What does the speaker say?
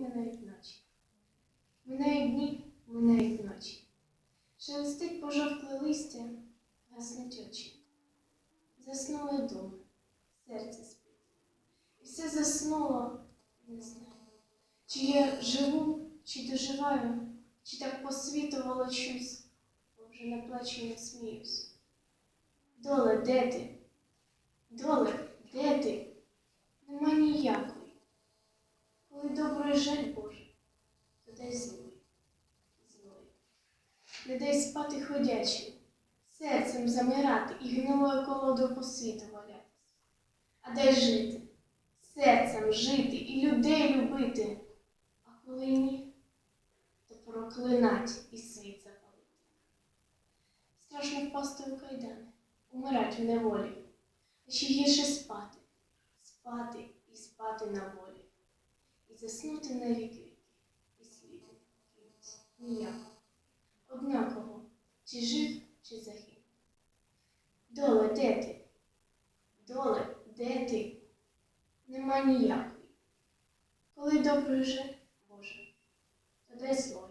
минають ночі. Минають дні, минають ночі. Шелестить пожовкле листя, гаснуть очі. Заснули думи, серце спить. І все заснуло, не знаю. Чи я живу, чи доживаю, чи так по світу волочусь, бо вже не плачу, не сміюсь. Доле, де ти? Доле, де ти? Нема ніякої. Коли жаль Боже, то дай злий, злий. Не дай спати ходячим, серцем замирати і гнилою колодою по світу валятись. А дай жити, серцем жити і людей любити. А коли ні, то проклинать і світ запалити. Страшно впасти у кайдани, умирать в неволі, ще гірше спати, спати і спати на волі, заснути на віки, і світ кінець ніякого, однаково, чи жив, чи загинув. Доле, де ти? Доле, де ти? Нема ніякої. Коли добре вже, Боже, то дай зло.